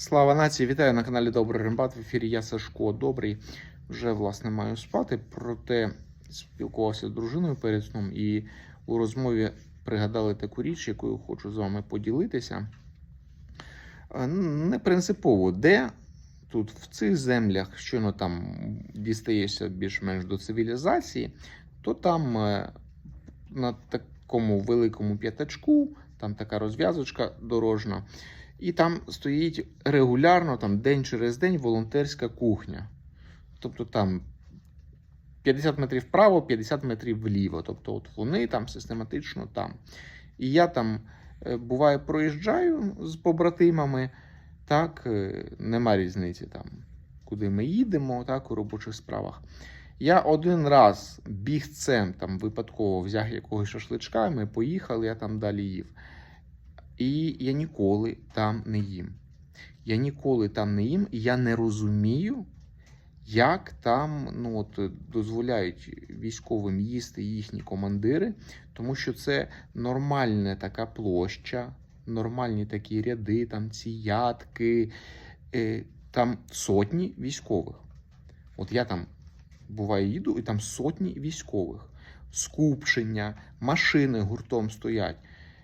Слава нації! Вітаю на каналі Добрий Рембат. В ефірі я Сашко Добрий. Вже власне маю спати. Проте спілкувався з дружиною перед сном і у розмові пригадали таку річ, якою хочу з вами поділитися. Е, Не принципово, де тут в цих землях, щойно там дістаєшся більш-менш до цивілізації, то там е, на такому великому п'ятачку, там така розв'язочка дорожна. І там стоїть регулярно, там день через день волонтерська кухня. Тобто там 50 метрів вправо, 50 метрів вліво. Тобто, от вони там систематично там. І я там е, буває проїжджаю з побратимами, так, е, нема різниці там, куди ми їдемо, так, у робочих справах. Я один раз бігцем там випадково взяв якогось шашличка, ми поїхали, я там далі їв. І я ніколи там не їм. Я ніколи там не їм, і я не розумію, як там ну, от, дозволяють військовим їсти їхні командири, тому що це нормальна така площа, нормальні такі ряди, там ці ядки, е, там сотні військових. От я там буває їду, і там сотні військових, скупчення, машини гуртом стоять.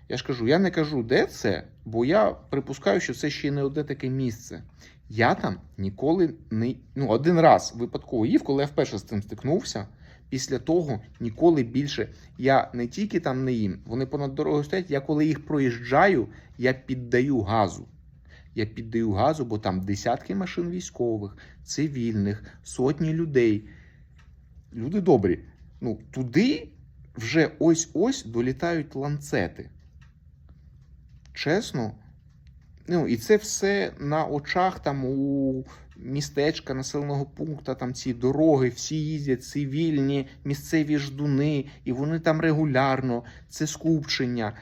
Я ж кажу, я не кажу, де це, бо я припускаю, що це ще не одне таке місце. Я там ніколи не ну, один раз випадково їв, коли я вперше з цим стикнувся. Після того ніколи більше я не тільки там не їм, вони понад дорогою стоять. Я коли їх проїжджаю, я піддаю газу. Я піддаю газу, бо там десятки машин військових, цивільних, сотні людей. Люди добрі. Ну, туди вже ось-ось долітають ланцети чесно. Ну, і це все на очах там у містечка, населеного пункту, там ці дороги, всі їздять цивільні, місцеві ждуни, і вони там регулярно, це скупчення.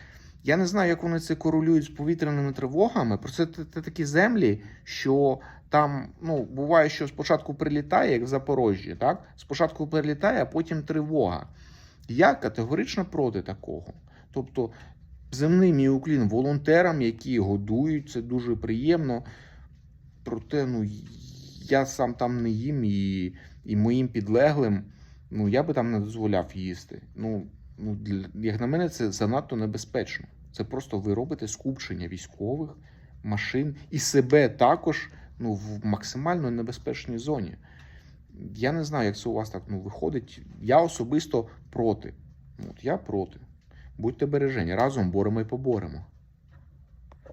Я не знаю, як вони це корелюють з повітряними тривогами. Про це такі землі, що там ну, буває, що спочатку прилітає, як в Запорожжі, так? Спочатку прилітає, а потім тривога. Я категорично проти такого. Тобто земний мій уклін волонтерам, які годують, це дуже приємно. Проте, ну, я сам там не їм і, і моїм підлеглим, ну, я би там не дозволяв їсти. Ну, ну, як на мене, це занадто небезпечно. Це просто ви робите скупчення військових, машин і себе також ну, в максимально небезпечній зоні. Я не знаю, як це у вас так ну, виходить. Я особисто проти. От я проти. Будьте бережені, разом боремо і поборемо.